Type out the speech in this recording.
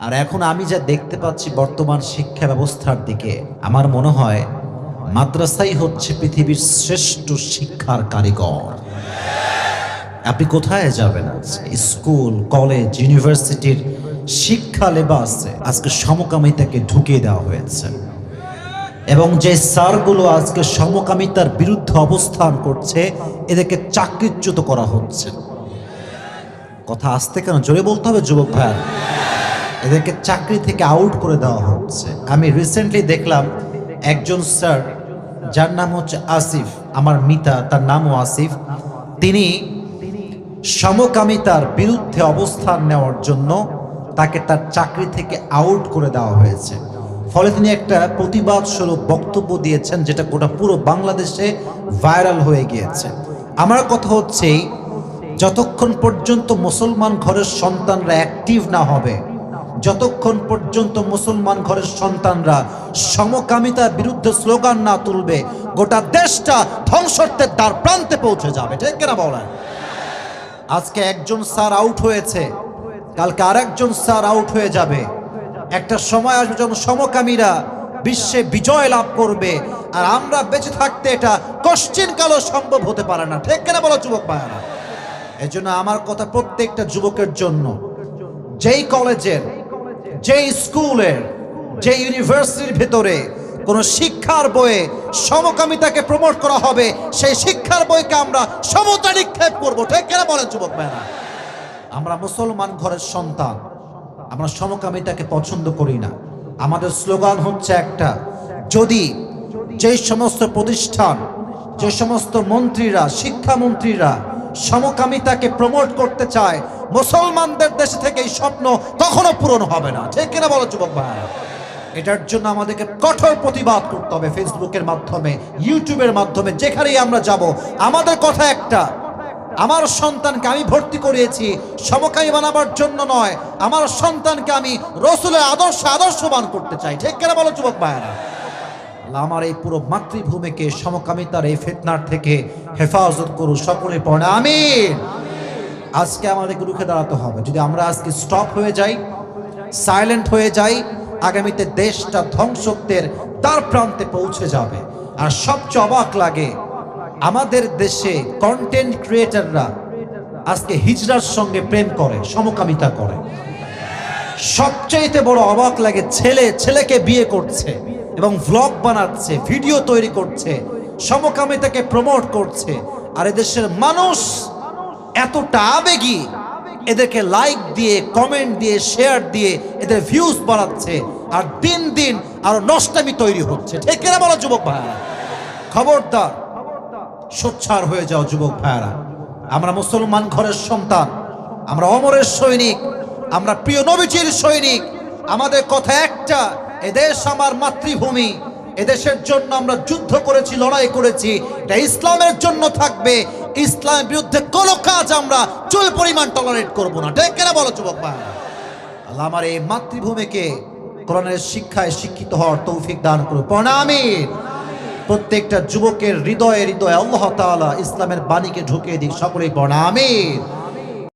আর এখন আমি যা দেখতে পাচ্ছি বর্তমান শিক্ষা ব্যবস্থার দিকে, আমার মনে হয় মাদ্রাসাই হচ্ছে পৃথিবীর শ্রেষ্ঠ শিক্ষার কারিগর। আপনি কোথায় যাবেন স্কুল, কলেজ, ইউনিভার্সিটির শিক্ষা লেবাসে আজকে সমকামিতাকে ঢুকিয়ে দেওয়া হয়েছে। এবং যে স্যারগুলো আজকে সমকামিতার বিরুদ্ধে অবস্থান করছে, এদেরকে চাকরিচ্যুত করা হচ্ছে। কথা আসতে কেন? জোরে বলতে হবে, যুবক ভাইয়ার এদেরকে চাকরি থেকে আউট করে দেওয়া হচ্ছে। আমি রিসেন্টলি দেখলাম একজন স্যার যার নাম হচ্ছে আসিফ, আমার মিতা, তার নামও আসিফ। তিনি সমকামিতার বিরুদ্ধে অবস্থান নেওয়ার জন্য তাকে তার চাকরি থেকে আউট করে দেওয়া হয়েছে। ফলে তিনি একটা প্রতিবাদ স্বরূপ বক্তব্য দিয়েছেন, যেটা গোটা পুরো বাংলাদেশে ভাইরাল হয়ে গিয়েছে। আমার কথা হচ্ছে যতক্ষণ পর্যন্ত মুসলমান ঘরের সন্তানরা অ্যাক্টিভ না হবে যতক্ষণ পর্যন্ত মুসলমান ঘরের সন্তানরা সমকামিতার বিরুদ্ধে স্লোগান না তুলবে, গোটা দেশটা ধ্বংসত্বের দ্বার প্রান্তে পৌঁছে যাবে। ঠিক কিনা বলেন? আজকে একজন স্যার আউট হয়েছে, কালকে আরেকজন স্যার আউট হয়ে যাবে। একটা সময় আসবে যখন সমকামীরা বিশ্বে বিজয় লাভ করবে, আর আমরা বেঁচে থাকতে এটা কশ্চিন কালো সম্ভব হতে পারে না। ঠিক কেনা বলো, যুবক ভাইয়ারা? এই জন্য আমার কথা প্রত্যেকটা যুবকের জন্য, যেই কলেজের যেই স্কুলের যে ইউনিভার্সিটির ভেতরে কোনো শিক্ষার বইয়ে সমকামিতাকে প্রমোট করা হবে, সেই শিক্ষার বইকে আমরা সমতা নিক্ষেপ করব। ঠিক কেনা বলেন যুবক ভাইরা আমরা মুসলমান ঘরের সন্তান। আমরা সমকামিতাকে পছন্দ করি না। আমাদের স্লোগান হচ্ছে একটা, যদি যেই সমস্ত প্রতিষ্ঠান, যে সমস্ত মন্ত্রীরা, শিক্ষামন্ত্রীরা সমকামিতাকে প্রমোট করতে চায় মুসলমানদের দেশে থেকে এই স্বপ্ন কখনো পূরণ হবে না। ঠিক কিনা বলো যুবক ভাইরা এটার জন্য আমাদেরকে কঠোর প্রতিবাদ করতে হবে ফেসবুকের মাধ্যমে, ইউটিউবের মাধ্যমে, যেখানেই আমরা যাব। আমাদের কথা একটা, আমার সন্তানকে আমি ভর্তি করিয়েছি, সমকামী বানাবার জন্য নয়, আমার সন্তানকে আমি রসুলের আদর্শ, আদর্শবান করতে চাই। ঠিক কেনা বলো যুবক ভাইয়েরা? আমার এই পুরো মাতৃভূমিকে, সমকামিতার এই ফেতনার থেকে হেফাজত করু সকলে পড়ে, আমিন। আজকে আমাদেরকে রুখে দাঁড়াতে হবে। যদি আমরা আজকে স্টপ হয়ে যাই সাইলেন্ট হয়ে যাই, আগামীতে দেশটা ধ্বংসত্বের তার প্রান্তে পৌঁছে যাবে। আর সবচেয়ে অবাক লাগে, আমাদের দেশে কন্টেন্ট ক্রিয়েটাররা আজকে হিজড়ার সঙ্গে প্রেম করে, সমকামিতা করে। সবচাইতে বড় অবাক লাগে, ছেলে, ছেলেকে বিয়ে করছে এবং ভ্লগ বানাচ্ছে ভিডিও তৈরি করছে, সমকামিতাকে প্রমোট করছে। আর এদেশের মানুষ এতটা আবেগী, এদেরকে লাইক দিয়ে কমেন্ট দিয়ে শেয়ার দিয়ে এদের ভিউজ বাড়াচ্ছে আর দিন দিন আরও নষ্টামি তৈরি হচ্ছে। ঠিক কিনা বলো যুবক ভাইয়া খবরদার সোচ্চার হয়ে যাও যুবক ভাইয়ারা। আমরা মুসলমান ঘরের সন্তান, আমরা অমরের সৈনিক, আমরা প্রিয় নবীজির সৈনিক। আমাদের কথা একটা এদেশ আমার মাতৃভূমি এদেশের জন্য আমরা যুদ্ধ করেছি, লড়াই করেছি, এটা ইসলামের জন্য থাকবে ইসলামের বিরুদ্ধে কোনো কাজ আমরা চুল পরিমাণ টলারেট করব না। কেনা বলো, যুবক ভাই? আল্লাহ আমার এই মাতৃভূমিকে কোরআনের শিক্ষায় শিক্ষিত হওয়ার তৌফিক দান করুন প্রণামীর প্রত্যেকটা যুবকের হৃদয়ে হৃদয়ে আল্লাহ তাআলা ইসলামের বাণীকে ঢুকিয়ে দিক, সকলেই প্রণামীর